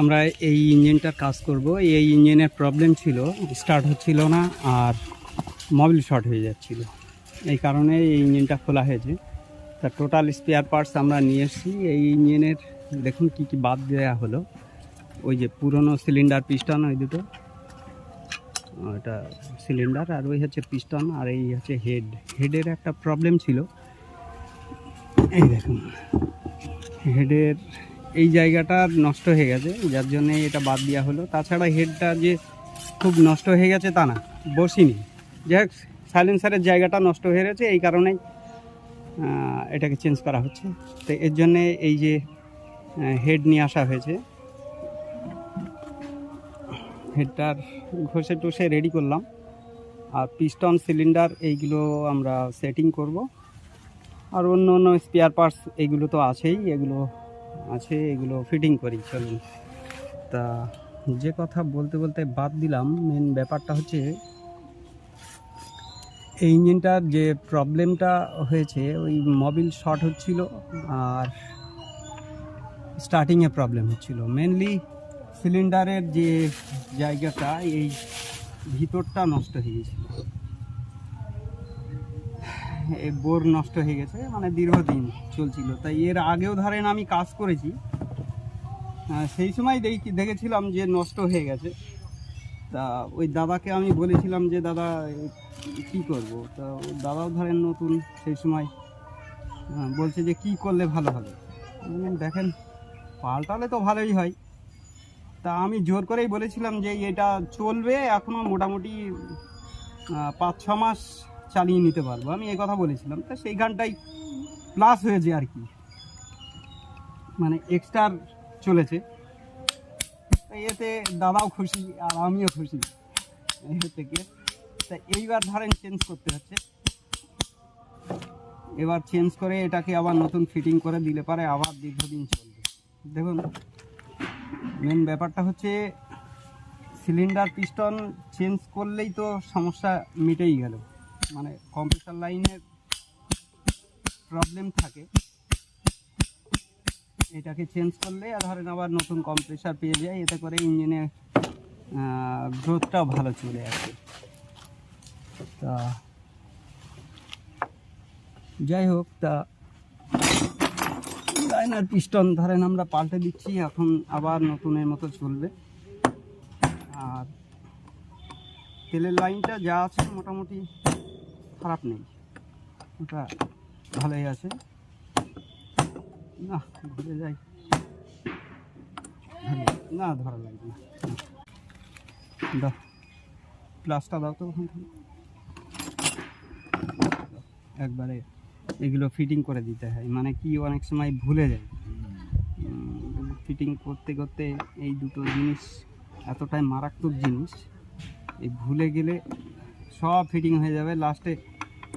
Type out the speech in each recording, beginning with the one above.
আমরা এই ইঞ্জিনটার কাজ করব। এই ইঞ্জিনের প্রবলেম ছিল স্টার্ট হচ্ছিল না আর মোবিল শর্ট হয়ে যাচ্ছিল। এই কারণে এই ইঞ্জিনটা খোলা হয়েছে। তা টোটাল স্পেয়ার পার্টস আমরা নিয়ে এসেছি। এই ইঞ্জিনের দেখুন কি কি বাদ দেওয়া হলো। ওই যে পুরনো সিলিন্ডার পিস্টন ওই দুটো। ওটা সিলিন্ডার আর ওই হচ্ছে পিস্টন আর এই হচ্ছে হেড হেডের একটা প্রবলেম ছিল। এই দেখুন হেডের এই জায়গাটা নষ্ট হয়ে গেছে, যার জন্য এটা বাদ দেওয়া হলো। তাছাড়া হেডটা যে খুব নষ্ট হয়ে গেছে তা না, বসিনি। যাই হোক সাইলেন্সারের জায়গাটা নষ্ট হয়ে গেছে, এই কারণেই এটাকে চেঞ্জ করা হচ্ছে। তো এর জন্যে এই যে হেড নিয়ে আসা হয়েছে হেডটার ঘষে টষে রেডি করলাম। আর পিস্টন সিলিন্ডার এইগুলো আমরা সেটিং করব। আর অন্য অন্য স্পেয়ার পার্টস এগুলো তো আছেই, এগুলো আছে, এগুলো ফিটিং করি, চলুন। তা যে কথা বলতে বলতে বাদ দিলাম মেন ব্যাপারটা হচ্ছে এই ইঞ্জিনটার যে প্রবলেমটা হয়েছে, ওই মোবিল শর্ট হচ্ছিল আর স্টার্টিংয়ে প্রবলেম হচ্ছিল। মেনলি সিলিন্ডারের যে জায়গাটা, এই ভিতরটা নষ্ট হয়ে গেছিল। বোর নষ্ট হয়ে গেছে মানে দীর্ঘদিন চলছিল। তাই এর আগেও ধরেন আমি কাজ করেছি। সেই সময় দেখি, দেখেছিলাম যে নষ্ট হয়ে গেছে। তা ওই দাদাকে আমি বলেছিলাম যে, দাদা, কি করব? তা দাদাও ধরেন নতুন সেই সময় বলছে যে, কি করলে ভালো হবে? দেখেন, পাল্টালে তো ভালোই হয়। তা আমি জোর করেই বলেছিলাম যে, এটা চলবে এখনও মোটামুটি পাঁচ ছ মাস চালিয়ে নিতে পারব। আমি এই কথা বলেছিলাম। তা সেইখানটাই প্লাস হয়েছে আর কি। মানে এক্সট্রা চলেছে। এতে দাদাও খুশি আর আমিও খুশি। থেকে তা এইবার ধরেন চেঞ্জ করতে হচ্ছে। এবার চেঞ্জ করে এটাকে আবার নতুন ফিটিং করে দিলে পারে আবার দীর্ঘদিন চলবে। দেখুন মেন ব্যাপারটা হচ্ছে সিলিন্ডার পিস্টন চেঞ্জ করলেই তো সমস্যা মিটেই গেল। মানে কম্পিউটার লাইনের প্রবলেম থাকে। এটাকে চেঞ্জ করলে ধরেন আবার নতুন কম্প্রেসার পেয়ে যায়, এতে করে ইঞ্জিনের গ্রোথটাও ভালো চলে আসে। তা যাই হোক, তা লাইনার পিস্টন ধরেন আমরা পাল্টে দিচ্ছি, এখন আবার নতুনের মতো চলবে। আর তেলের লাইনটা যা আছে মোটামুটি খারাপ নেই। ওটা ভালোই আছে। না ঘুরে যাই না, ধরা লাগবে না। দাও। প্লাসটা দাও তো ওখান থেকে। একবারে এগুলো ফিটিং করে দিতে হয়। মানে কি অনেক সময় ভুলে যায়। ফিটিং করতে করতে এই দুটো জিনিস এতটাই মারাত্মক জিনিস, এই ভুলে গেলে সব ফিটিং হয়ে যাবে। লাস্টে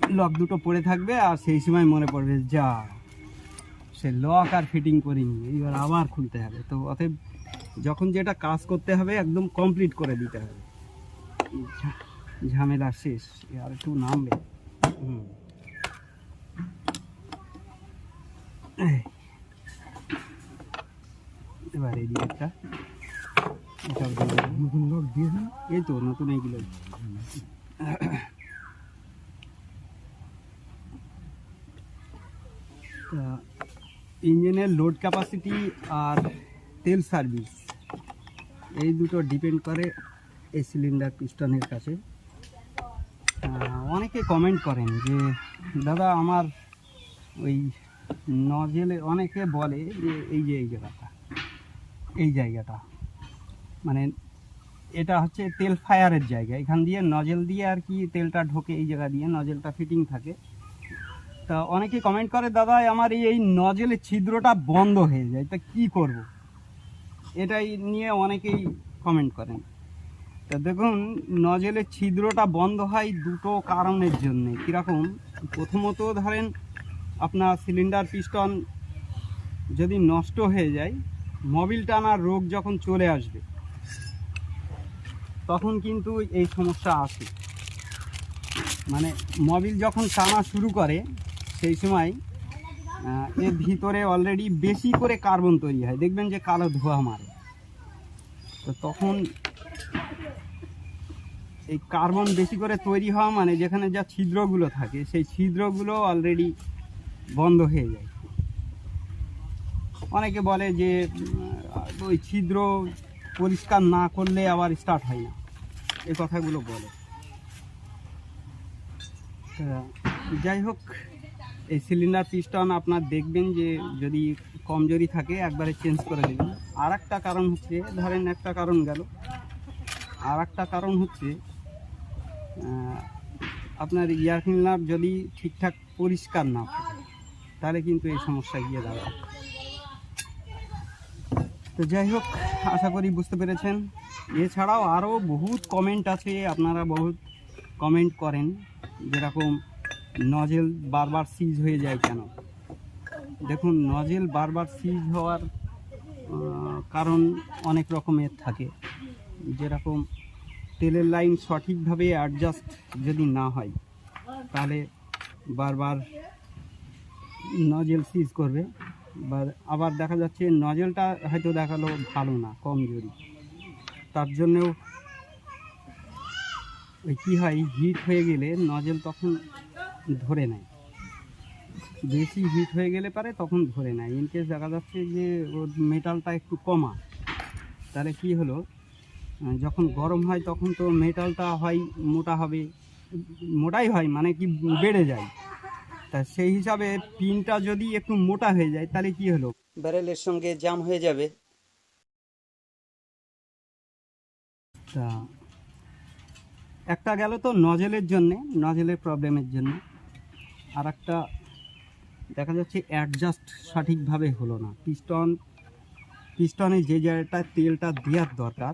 লক দুটো পড়ে থাকবে আর সেই সময় মনে পড়বে যা সে লক আর ফিটিং করিনি এইবার আবার খুলতে হবে। তো অতএব যখন যেটা কাজ করতে হবে একদম কমপ্লিট করে দিতে হবে। ঝামেলা শেষ আর একটু নামবে। হুম। এবার এই দিকটা দিয়ে। নতুন লোক দিয়েছে না? এই তো নতুন এইগুলো। ইঞ্জিনের লোড ক্যাপাসিটি আর তেল সার্ভিস এই দুটো ডিপেন্ড করে এই সিলিন্ডার পিস্টনের কাছে। অনেকে কমেন্ট করেন যে, দাদা, আমার ওই নজেলে অনেকে বলে যে, এই যে, এই জায়গাটা এই জায়গাটা। মানে এটা হচ্ছে তেল ফায়ারের জায়গা। এখান দিয়ে নজেল দিয়ে আর কি তেলটা ঢোকে, এই জায়গা দিয়ে নজেলটা ফিটিং থাকে। তা অনেকে কমেন্ট করে, দাদা, আমার এই নজেলের ছিদ্রটা বন্ধ হয়ে যায়, তা কি করব? এটাই নিয়ে অনেকেই কমেন্ট করেন। তা দেখুন নজেলের ছিদ্রটা বন্ধ হয় দুটো কারণের জন্যে। কীরকম? প্রথমত ধরেন, আপনার সিলিন্ডার পিস্টন যদি নষ্ট হয়ে যায় মোবিল টানার রোগ যখন চলে আসবে, তখন কিন্তু এই সমস্যা আসে। মানে মোবিল যখন টানা শুরু করে সেই সময় এর ভিতরে অলরেডি বেশি করে কার্বন তৈরি হয়। দেখবেন যে কালো ধোঁয়া মারে। তো তখন এই কার্বন বেশি করে তৈরি হওয়া মানে যেখানে যা ছিদ্রগুলো থাকে, সেই ছিদ্রগুলো অলরেডি বন্ধ হয়ে যায়। অনেকে বলে যে ওই ছিদ্র পরিষ্কার না করলে আবার স্টার্ট হয় না। এই কথাগুলো বলে। যাই হোক এই সিলিন্ডার পিস্টন আপনার দেখবেন যে যদি কমজোরি থাকে, একবারে চেঞ্জ করে দেবেন আর একটা কারণ হচ্ছে, ধরেন একটা কারণ গেল। আর একটা কারণ হচ্ছে আপনার এয়ার ক্লিনার যদি ঠিকঠাক পরিষ্কার না থাকে, তাহলে কিন্তু এই সমস্যা গিয়ে দাঁড়ায়। তো যাই হোক, আশা করি বুঝতে পেরেছেন। এছাড়াও আরও বহুত কমেন্ট আছে, আপনারা বহুত কমেন্ট করেন, যেরকম নজেল বারবার সিজ হয়ে যায় কেন? দেখুন, নজেল বারবার সিজ হওয়ার কারণ অনেক রকমের থাকে। যেরকম তেলের লাইন সঠিকভাবে অ্যাডজাস্ট যদি না হয়, তাহলে বারবার নজেল সিজ করবে। বা আবার দেখা যাচ্ছে, নজেলটা হয়তো দেখাল ভালো না কমজোরি তার জন্যেও ওই কী হয় হিট হয়ে গেলে নজেল তখন ধরে নেয়। বেশি হিট হয়ে গেলে পারে তখন ধরে নেয়। ইনকেস দেখা যাচ্ছে যে ওর মেটালটা একটু কমা তাহলে কি হলো? যখন গরম হয় তখন তো মেটালটা হয় মোটা হবে। মোটাই হয় মানে কি বেড়ে যায়। তা সেই হিসাবে পিনটা যদি একটু মোটা হয়ে যায় তাহলে কি হলো? ব্যারেলের সঙ্গে জাম হয়ে যাবে। তা একটা গেল তো নজেলের জন্যে নজেলের প্রবলেমের জন্য। আর একটা দেখা যাচ্ছে অ্যাডজাস্ট সঠিকভাবে হলো না। পিস্টন পিস্টনে যে জায়গাটায় তেলটা দেওয়ার দরকার,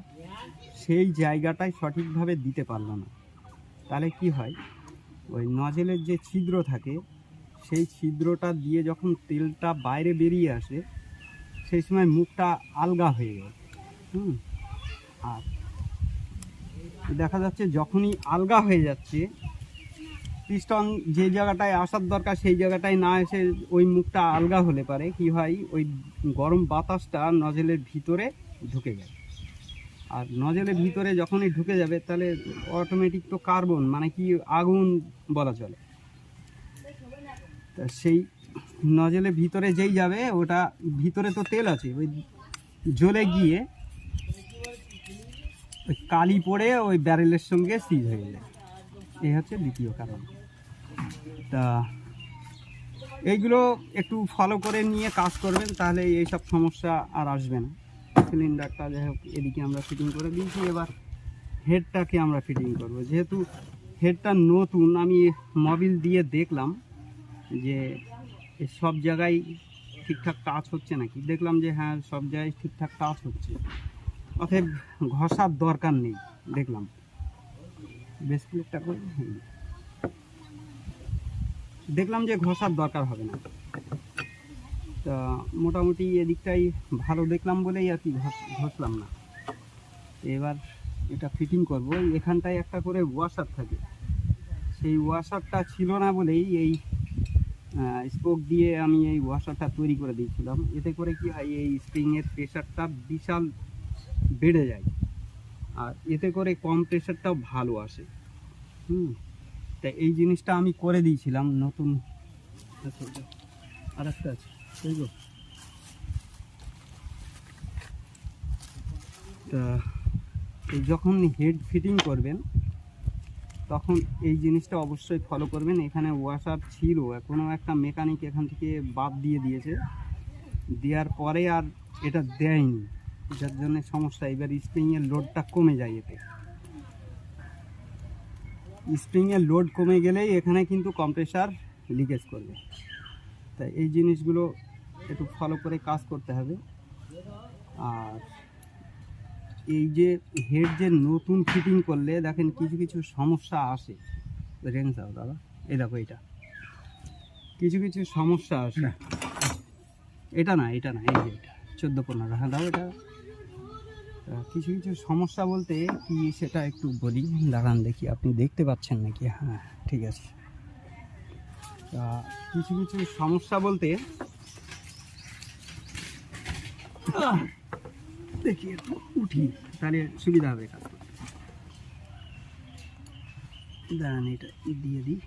সেই জায়গাটায় সঠিকভাবে দিতে পারল না। তাহলে কি হয়? ওই নজেলের যে ছিদ্র থাকে, সেই ছিদ্রটা দিয়ে যখন তেলটা বাইরে বেরিয়ে আসে, সেই সময় মুখটা আলগা হয়ে যায়। হুম? আর দেখা যাচ্ছে যখনই আলগা হয়ে যাচ্ছে পিস্টন যে জায়গাটায় আসার দরকার, সেই জায়গাটায় না এসে ওই মুখটা আলগা হলে পারে। কি হয়? ওই গরম বাতাসটা নজেলের ভিতরে ঢুকে যায়। আর নজেলের ভিতরে যখনই ঢুকে যাবে, তাহলে অটোমেটিক তো কার্বন মানে কি আগুন বলা চলে। তা সেই নজেলের ভিতরে যেই যাবে, ওটা ভিতরে তো তেল আছে, ওই জ্বলে গিয়ে কালি পড়ে ওই ব্যারেলের সঙ্গে সিজ হয়ে যায়। এই হচ্ছে দ্বিতীয় কারণ। তা এইগুলো একটু ফলো করে নিয়ে কাজ করবেন, তাহলে এইসব সমস্যা আর আসবে না। সিলিন্ডারটা যাই হোক, এদিকে আমরা ফিটিং করে দিয়েছি, এবার হেডটাকে আমরা ফিটিং করব। যেহেতু হেডটা নতুন, আমি মবিল দিয়ে দেখলাম যে সব জায়গায় ঠিকঠাক টাচ হচ্ছে নাকি? দেখলাম যে হ্যাঁ সব জায়গায় ঠিকঠাক টাচ হচ্ছে। অতএব ঘষার দরকার নেই, দেখলাম। বেস প্লেটটা করে। দেখলাম যে ঘষার দরকার হবে না। তা মোটামুটি এদিকটাই ভালো দেখলাম বলেই আর কি ঘষ- ঘষলাম না। এবার এটা ফিটিং করব। এখানটায় একটা করে ওয়াশার থাকে। সেই ওয়াশারটা ছিল না বলেই এই স্পোক দিয়ে আমি এই ওয়াশারটা তৈরি করে দিয়েছিলাম। এতে করে কি হয়, এই স্প্রিংয়ের প্রেশারটা বিশাল বেড়ে যায়। আর এতে করে কম প্রেশারটাও ভালো আসে। হুম। তা এই জিনিসটা আমি করে দিয়েছিলাম, নতুন। আর একটা আছে, এই তা যখন হেড ফিটিং করবেন, তখন এই জিনিসটা অবশ্যই ফলো করবেন। এখানে ওয়াশার ছিল কোনো একটা মেকানিক এখান থেকে বাদ দিয়ে দিয়েছে। দেওয়ার পরে আর এটা দেয়নি, যার জন্য সমস্যা। এবার স্প্রিংয়ের লোডটা কমে যায় এতে। স্প্রিংয়ের লোড কমে গেলেই এখানে কিন্তু কম্প্রেসার লিকেজ করবে। তাই এই জিনিসগুলো একটু ফলো করে কাজ করতে হবে। আর এই যে হেড যে নতুন ফিটিং করলে দেখেন কিছু কিছু সমস্যা আসে। রেঞ্জ দাও দাদা এই দেখো এটা। কিছু কিছু সমস্যা আসে। এটা না এটা না এই যে এটা চোদ্দ পনেরো হ্যাঁ দাও এটা। কিছু কিছু সমস্যা বলতে কি সেটা একটু বলি। দাঁড়ান দেখি, আপনি দেখতে পাচ্ছেন নাকি? হ্যাঁ ঠিক আছে। কিছু কিছু সমস্যা বলতে দেখি উঠি, তাহলে সুবিধা হবে কাজ দাঁড়ান, এটা দিয়ে দিই।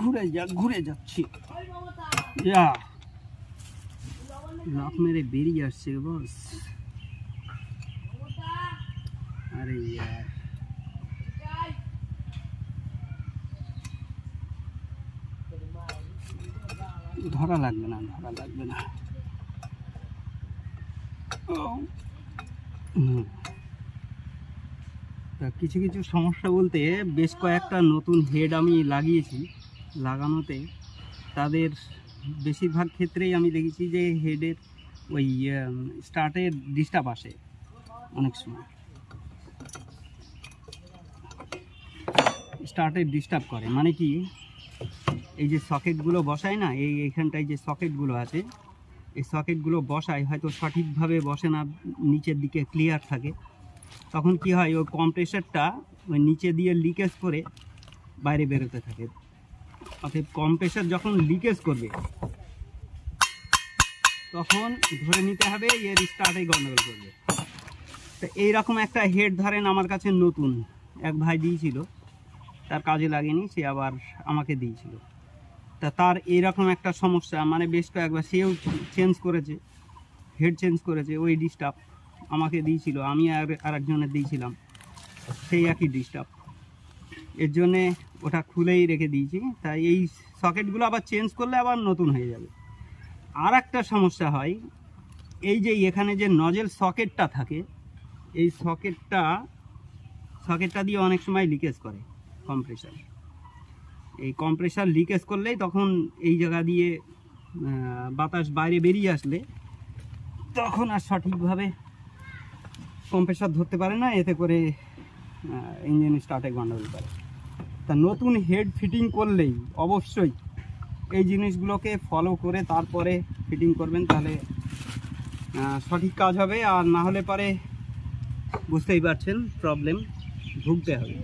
ঘুরে যা, ঘুরে যাচ্ছি। যা। লাফ মেরে বেরিয়ে আসছে বস আরে ইয়ার। ধরা লাগবে না, ধরা লাগবে না। তা কিছু কিছু সমস্যা বলতে বেশ কয়েকটা নতুন হেড আমি লাগিয়েছি লাগানোতে। তাদের বেশিরভাগ ক্ষেত্রেই আমি দেখেছি যে হেডের ওই স্টার্টের ডিস্টার্ব আসে অনেক সময়। স্টার্টে ডিস্টার্ব করে। মানে কি, এই যে সকেটগুলো বসায় না, এই এইখানটায় যে সকেটগুলো আছে, এই সকেটগুলো বসায়, হয়তো সঠিকভাবে বসে না, নিচের দিকে ক্লিয়ার থাকে। তখন কি হয়, ওই কম্প্রেসারটা ওই নিচে দিয়ে লিকেজ করে বাইরে বেরোতে থাকে। অতএব কম্প্রেসার যখন লিকেজ করবে, তখন ধরে নিতে হবে এর স্টার্টে গন্ডগোল করবে। তো এইরকম একটা হেড ধরেন আমার কাছে নতুন, এক ভাই দিয়েছিল, তার কাজে লাগেনি, সে আবার আমাকে দিয়েছিল। তা তার এইরকম একটা সমস্যা মানে বেশ কয়েকবার সেও চেঞ্জ করেছে হেড চেঞ্জ করেছে, ওই ডিস্টার্ব আমাকে দিয়েছিল, আমি আর আরেকজনের দিয়েছিলাম, সেই একই ডিস্টার্ব এর জন্যে ওটা খুলেই রেখে দিয়েছি। তাই এই সকেটগুলো আবার চেঞ্জ করলে আবার নতুন হয়ে যাবে। আর একটা সমস্যা হয়, এই যে এখানে যে নজেল সকেটটা থাকে, এই সকেটটা সকেটটা দিয়ে অনেক সময় লিকেজ করে কম্প্রেসার এই কম্প্রেসার লিকেজ করলেই তখন এই জায়গা দিয়ে বাতাস বাইরে বেরিয়ে আসলে তখন আর সঠিকভাবে কম্প্রেসার ধরতে পারে না, এতে করে ইঞ্জিন স্টার্টে গন্ডগোল করে। তা নতুন হেড ফিটিং করলেই অবশ্যই এই জিনিসগুলোকে ফলো করে তারপরে ফিটিং করবেন, তাহলে সঠিক কাজ হবে। আর না হলে পরে বুঝতেই পারছেন প্রবলেম ভুগতে হবে।